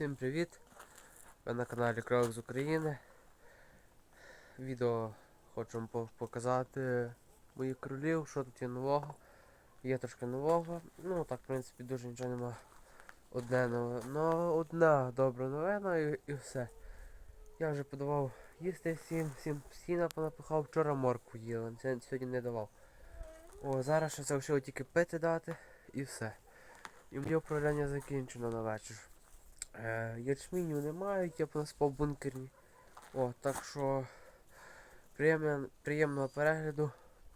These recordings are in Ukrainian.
Всім привіт! Ви на каналі Кролик з України. Відео хочу вам показати моїх кролів, що тут є нового. Є трошки нового. Ну так, в принципі, дуже нічого нема. Одне нове. Ну, одна добра новина і, і все. Я вже подавав їсти всім, всім сіна понапихав, вчора моркву їли, сьогодні не давав. О, зараз ще залишило тільки пити дати і все. І моє управління закінчено на вечір. Е, ячменю немає, я б нас по бункерні. О, так що приємно, приємного перегляду.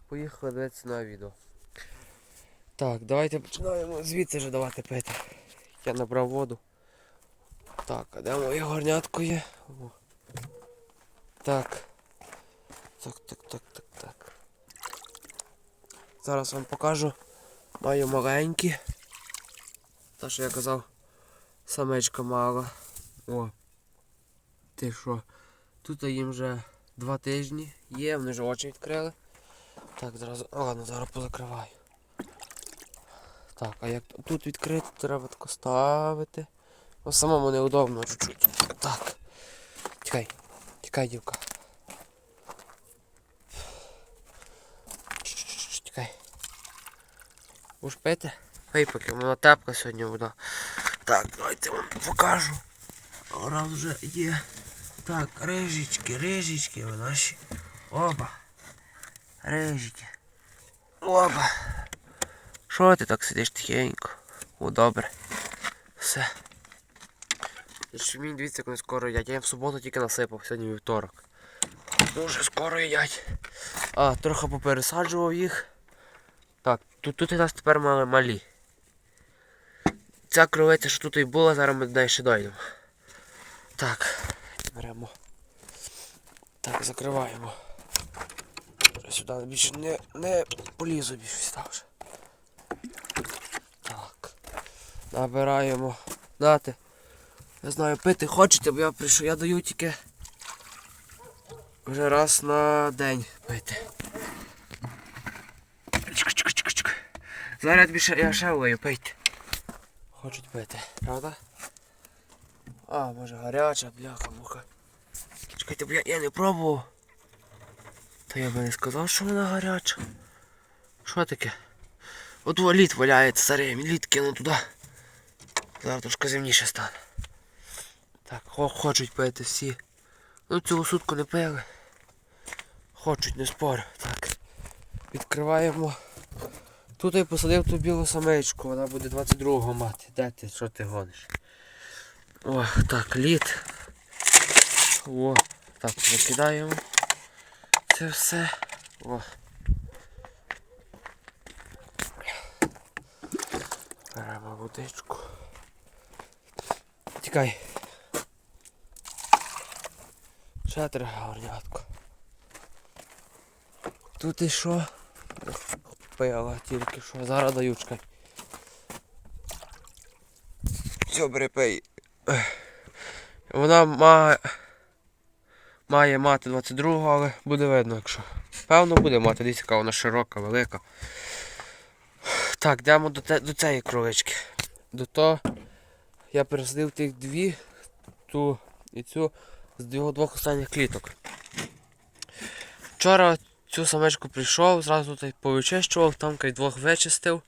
Поїхали дивитися на відео. Так, давайте починаємо звідси вже давати пити. Я набрав воду. Так, а де моє горнятко є? О. Так. Так, так, так, так, так. Зараз вам покажу. Маю маленькі. Та що я казав. Самечка мала. О. Ти що? Тут їм вже два тижні є, вони вже очі відкрили. Так, зразу. Ладно, зараз позакриваю. Так, а як тут відкрити, треба тако ставити. Ну самому неудобно чуть-чуть. Так. Тікай. Тікай, дівка. Тікай. Будеш пити? Пий, поки вона тепка сьогодні вода. Так, давайте вам покажу. Раз вже є. Так, рижечки, рижечки ви наші. Оба. Рижики. Оба. Що ти так сидиш тихенько? О, добре. Все. Ячмінь, дивіться, як вони скоро їдять. Я їм в суботу тільки насипав, сьогодні вівторок. Дуже скоро їдять. А, трохи попересаджував їх. Так, тут, тут у нас тепер мали малі. Ця кровиця, що тут і була, зараз ми до неї ще дойдемо. Так, беремо. Так, закриваємо. Сюди більше не, не полізу більше вже. Так. Набираємо. Дати. Я знаю, пити хочете, бо я прийшов. Я даю тільки вже раз на день пити. Зараз ще, я ще влию, пийте. Хочуть пити, правда? А, може гаряча, бляха, муха. Чекайте, бо я, не пробував. Та я би не сказав, що вона гаряча. Що таке? От лід валяється старий, лід кину туди. Зараз трошки зимніше стане. Так, хочуть пити всі. Ну цілу сутку не пили. Хочуть, не спорю. Так. Відкриваємо. Тут я посадив ту білу самечку, вона буде 22-го мати. Де ти? Що ти гониш? О, так, лід. О, так, викидаємо. Це все. О. Беремо водичку. Тікай. Ще треба. Тут і що? Пила тільки що. Зараз даю чекай. Бери пий. Вона має... має мати 22-го, але буде видно, якщо. Певно буде мати, дивіться, яка вона широка, велика. Так, йдемо до, те, до цієї кролички. До того я пересадив тих дві, ту і цю з двох останніх кліток. Вчора цю самечку прийшов, зразу тут повичищував, там кай двох вичистив,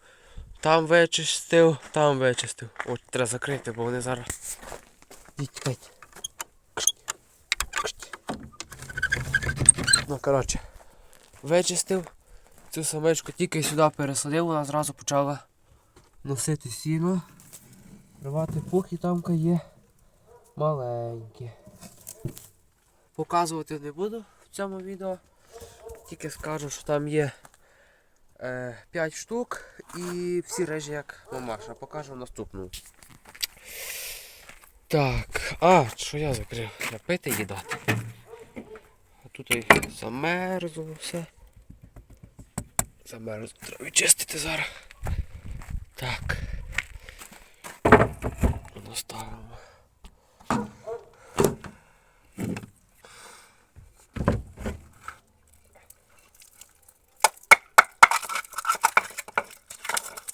там вичистив, там вичистив. От треба закрити, бо вони зараз. Йдіть. Ну, коротше, вичистив цю самечку, тільки сюди пересадив, вона зразу почала носити сіно. Рвати пух і тамка є маленькі. Показувати не буду в цьому відео. Тільки скажу, що там є е, 5 штук і всі режі як мамаша. Покажу наступну. Так, а, що я закрив? Я пити їдати. А тут і замерзло все. Замерзло. Треба відчистити зараз. Так. Воно ставимо.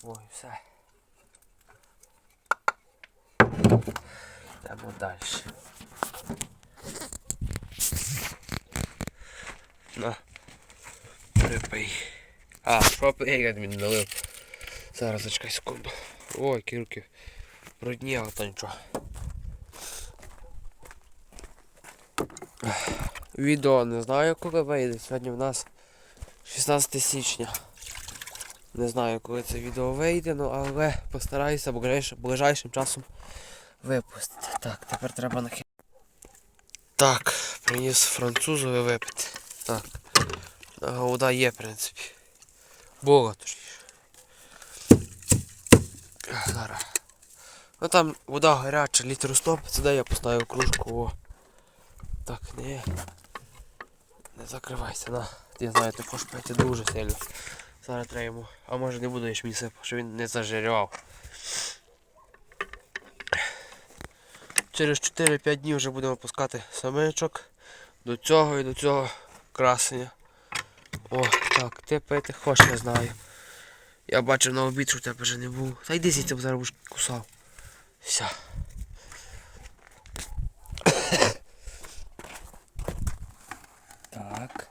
Ой, все. Йдемо далі. На. Припий. А, що пий, я не налив. Зараз зачекай секунду. Ой, кірки. Брудні, але то нічого. Відео не знаю, коли вийде. Сьогодні в нас 16 січня. Не знаю, коли це відео вийде, ну але постараюся ближайшим часом випустити. Так, тепер треба нахи. Так, приніс французові випити. Так. Вода є, в принципі. Було точніше. Зараз. Ну там вода гаряча, літр стопиться, де я поставив кружку. О. Так, не. Не закривайся, на. Я знаю, ти хочеш дуже сильно. Зараз треба йому. А може не буду ячмінь сипати, щоб він не зажирював. Через 4-5 днів вже будемо пускати самичок до цього і до цього красення. О, так, ти пити хочеш, не знаю. Я бачив на обід, що в тебе вже не було. Та йди звідси, бо зараз будеш кусав. Все. Так.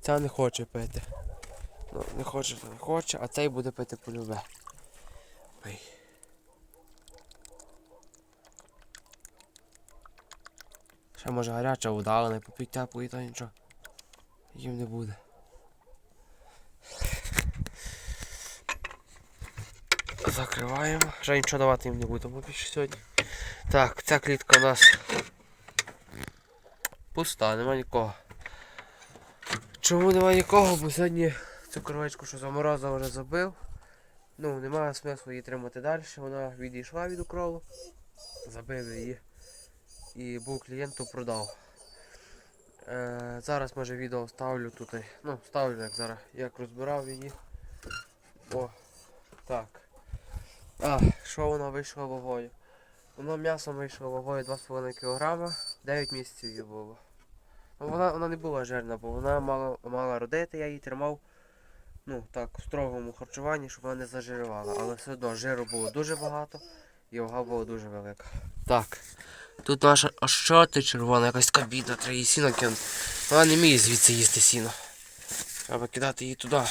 Ця не хоче пити. Ну, не хоче, то не хоче, а цей буде пити полюбе. Пий. Ще може гаряча вода, не попить теплої, нічого. Їм не буде. Закриваємо. Вже нічого давати їм не будемо більше сьогодні. Так, ця клітка у нас пуста, нема нікого. Чому нема нікого? Бо сьогодні цю коровичку, що заморозив, вже забив. Ну, немає смислу її тримати далі. Вона відійшла від укролу, забив її. І був клієнт, то продав. Е, зараз може відео ставлю тут. Ну, ставлю як зараз, як розбирав її. О, так. А, що воно вийшло вагою? Воно м'ясо вийшло вагою 2,5 кг, 9 місяців їй було. Ну, вона, вона не була жирна, бо вона мала, мала родити, я її тримав ну, так, в строгому харчуванні, щоб вона не зажирювала. Але все одно жиру було дуже багато і вага була дуже велика. Так. Тут наша. А що ти червона, якась така бідна, треба їй сіно кинути. Вона не вміє звідси їсти сіно. Треба кидати її туди.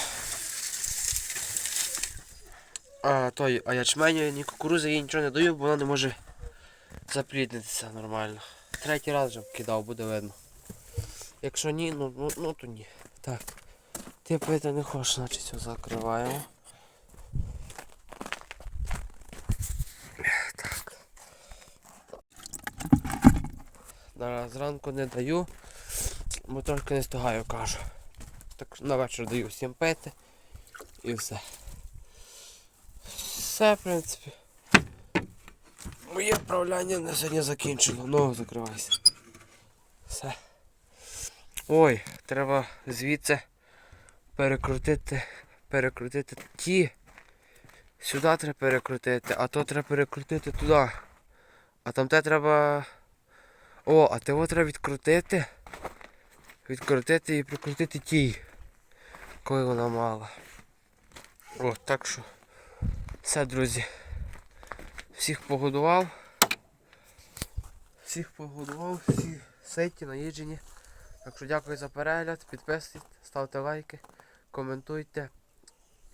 А той, а ячменю, ні кукурузи їй нічого не даю, бо вона не може запліднитися нормально. Третій раз вже кидав, буде видно. Якщо ні, ну, ну, ну то ні. Так. Ти пити не хочеш, значить все закриваємо. Так. Зараз зранку не даю, бо трошки не встигаю, кажу. Так на вечір даю всім пити і все. Все, в принципі. Моє вправляння на сьогодні закінчено. Ну, закривайся. Все. Ой, треба звідси перекрутити, перекрутити ті. Сюди треба перекрутити, а то треба перекрутити туди. А там те треба. О, а того треба відкрутити. Відкрутити і прикрутити ті. Коли вона мала. О, так що. Все, друзі. Всіх погодував. Всіх погодував, всі ситі, наїджені. Так що дякую за перегляд, підписуйтесь, ставте лайки, коментуйте.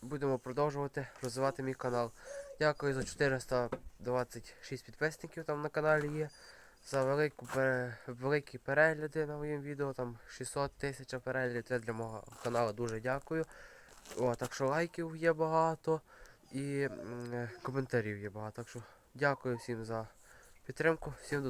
Будемо продовжувати розвивати мій канал. Дякую за 426 підписників там на каналі є. За велику, великі перегляди на моїм відео, там 600 тисяч переглядів. Це для мого каналу дуже дякую. О, так що лайків є багато і е, коментарів є багато. Так що дякую всім за підтримку, всім до